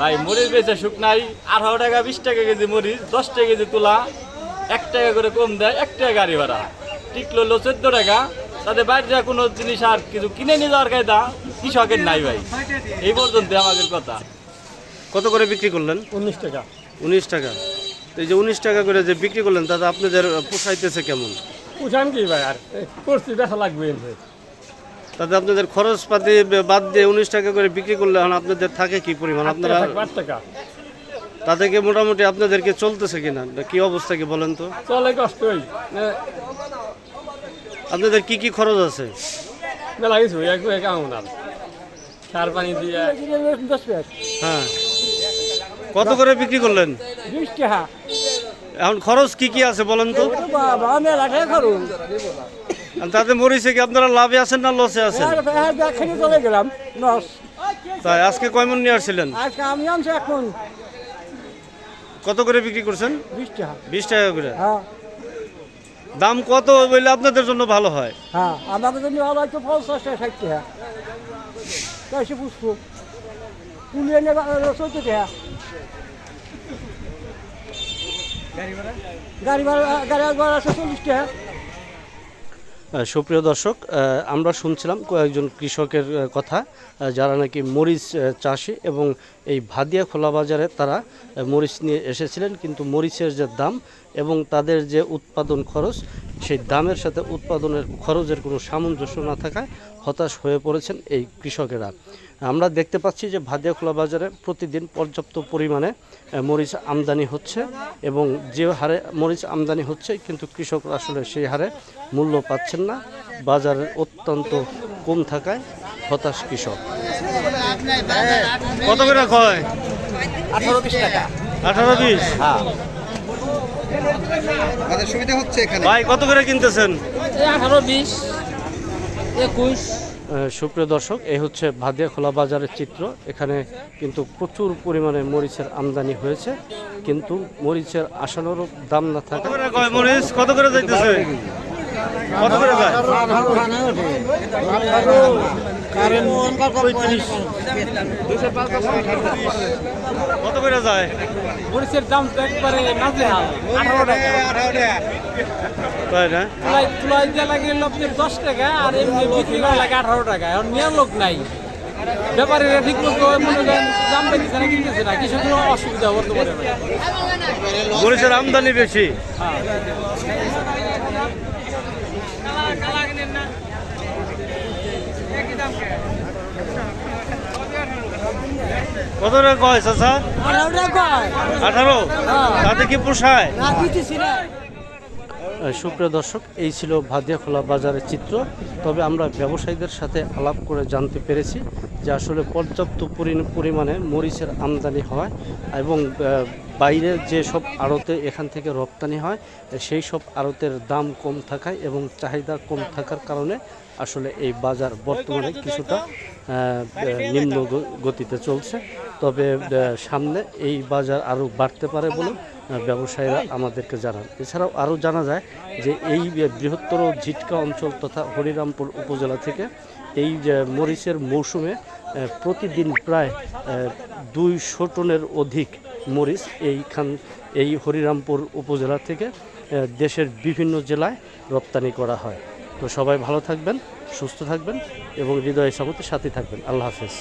ভাই মরিচ বেচে শুকনাই আঠারো টাকা বিশ টাকা কেজি মরিচ দশ টাকা কেজি তোলা। এক টাকা করে কম দেয় এক টাকা গাড়ি ভাড়া। টিকলো হলো চোদ্দ টাকা। তাতে বাইরে যা কোনো জিনিস আর কিছু কিনে নিয়ে যাওয়ার কায়দা কৃষকের নাই ভাই। এই পর্যন্ত আমাদের কথা। কত করে বিক্রি করলেন? উনিশ টাকা। উনিশ টাকা। তো এই যে উনিশ টাকা করে যে বিক্রি করলেন তাতে আপনাদের পোষাইতেছে কেমন? পুষান কি ভাই? আর করছি দেখা লাগবে। তাতে আপনাদের খরচপাতি বাদ দিয়ে উনিশ টাকা করে বিক্রি করলে এখন আপনাদের থাকে কি পরিমাণ? আপনারা টাকা থাকবে, আট টাকা। তা থেকে মোটামুটি আপনাদেরকে চলতেছে কিনা? না কি অবস্থা কি বলেন তো? চলে কষ্টই আপনাদের কি কি খরচ আছে? মেলা কিছু এক এক আমনাল সার পানি দিয়ে। হ্যাঁ। কত করে বিক্রি করলেন? বিশ টাকা। এখন খরচ কি কি আছে বলেন তো? তাতে মরিচে কি আপনারা লাভে আছেন না লসে আছেন? খেয়ে চলে গেলাম তাই আজকে কয়মন নিয়ে আসছিলেন? আজকে আমি আনছি এখন কত করে বিক্রি করছেন? বিশ টাকা। বিশ টাকা করে? হ্যাঁ। দাম কত বললে আপনাদের জন্য ভালো হয়? হ্যাঁ আমাদের জন্য ভালো হয় তো পঞ্চাশ টাকা ষাট টাকা। কাশি পুষ্প পুলিয়ে নেবে চোদ্দ টাকা। সুপ্রিয় দর্শক আমরা শুনছিলাম কয়েকজন কৃষকের কথা যারা নাকি মরিচ চাষি এবং এই ভাদিয়া খোলা বাজারে তারা মরিচ নিয়ে এসেছিলেন। কিন্তু মরিচের যে দাম এবং তাদের যে উৎপাদন খরচ সেই দামের সাথে উৎপাদনের খরচের কোনো সামঞ্জস্য না থাকায় হতাশ হয়ে পড়েছেন এই কৃষকেরা। আমরা দেখতে পাচ্ছি যে ভাদিয়া খোলা বাজারে প্রতিদিন পর্যাপ্ত পরিমাণে মরিচ আমদানি হচ্ছে এবং যে হারে মরিচ আমদানি হচ্ছে কিন্তু কৃষকরা আসলে সেই হারে মূল্য পাচ্ছেন না। বাজারের অত্যন্ত কম থাকায় হতাশ কৃষক। কত করে কয় আঠারো বিশ টাকা। আঠারো বিশ? আমাদের সুবিধা হচ্ছে এখানে। ভাই কত করে কিনতেছেন? আঠারো বিশ একুশ। সুপ্রিয় দর্শক এই হচ্ছে ভাদিয়া খোলা বাজারের চিত্র। এখানে কিন্তু প্রচুর পরিমাণে মরিচের আমদানি হয়েছে। কিন্তু মরিচের আসানোর দাম না থাকে মরিচ? কত করে যাইতেছে? কত করে যায়? কত করে যায়? মরিচের দাম তো একবারে নাজে হাল আঠারো টাকা। তাই না? তুলাই তুলাই দিয়ে লাগে দশ টাকা আর এমনি বিক্রি করা লাগে আঠারো টাকা। এখন নেওয়ার লোক নাই। ব্যাপারীরা ঠিক মতো মনে করেন দাম পেতেছে না কিনতেছে না কৃষকের অসুবিধা বর্তমানে মরিচের আমদানি বেশি। কত টাকা কয় চাচা? আঠারো? টাকা তাতে কি পোষায়? না দিতেছি সুপ্রিয় দর্শক এই ছিল ভাদিয়াখোলা বাজারের চিত্র। তবে আমরা ব্যবসায়ীদের সাথে আলাপ করে জানতে পেরেছি যে আসলে পর্যাপ্ত পরি- পরিমাণে মরিচের আমদানি হয় এবং আহ, বাইরের যে সব আড়তে এখান থেকে রপ্তানি হয় সেই সব আড়তের দাম কম থাকায় এবং চাহিদা কম থাকার কারণে আসলে এই বাজার বর্তমানে কিছুটা নিম্ন গতিতে চলছে। তবে সামনে এই বাজার আরও বাড়তে পারে বলে ব্যবসায়ীরা আমাদেরকে জানান। এছাড়াও আরও জানা যায় যে এই বৃহত্তর ঝিটকা অঞ্চল তথা হরিরামপুর উপজেলা থেকে এই মরিচের মৌসুমে প্রতিদিন প্রায় দুইশো টনের অধিক মরিচ এইখান, এই হরিরামপুর উপজেলা থেকে দেশের বিভিন্ন জেলায় রপ্তানি করা হয়। তো সবাই ভালো থাকবেন, সুস্থ থাকবেন এবং হৃদয় সামতের সাথে থাকবেন। আল্লাহ হাফেজ।